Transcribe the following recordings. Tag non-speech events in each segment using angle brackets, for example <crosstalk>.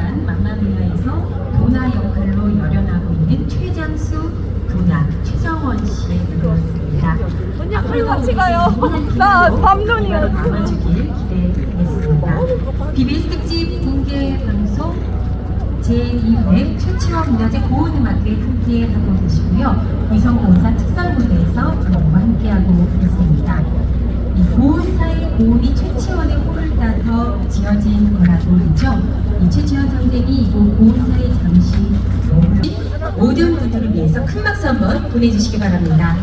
주간 맘마미아에서 도나 역할로 열연하고 있는 최장수 도나 최정원 씨의 음악입니다. 언니 앞으로 같이 가요. 나 밤눈이요. 남아주길 기대하겠습니다. BBS 특집 공개 방송 제2회 최치원 문화제 고운 음악회 함께하고 계시고요. 위성공사 특설 무대에서 함께하고 있습니다. 이 고운 사이 고운이 최치 지어진 거라고 하죠. 이 최치원 선생이 이곳 고운사에 잠시 모든 분들을 위해서 큰 박수 한번 보내주시기 바랍니다.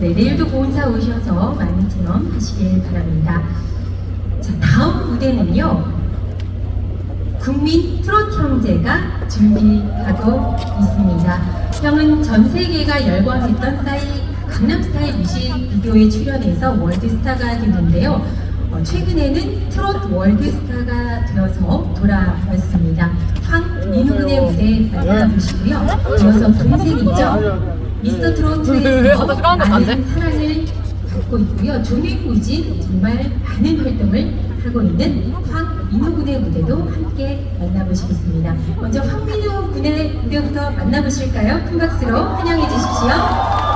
네, 내일도 고운사 오셔서 많은 체험 하시길 바랍니다. 자, 다음 무대는요. 국민 트로트 형제가 준비하고 있습니다. 형은 전 세계가 열광했던 싸이 강남스타일 뮤직비디오에 출연해서 월드스타가 됐는데요. 어, 최근에는 트로트 월드스타가 되어서 돌아왔습니다. 황민우 군의 무대 만나보시고요. 이어서 동생이죠. 미스터 돼? <laughs> 많은 사랑을 받고 있고요. 조민구진 정말 많은 활동을 하고 있는 황민우 군의 무대도 함께 만나보시겠습니다. 먼저 황민우 군의 무대부터 만나보실까요? 큰 박수로 환영해 주십시오.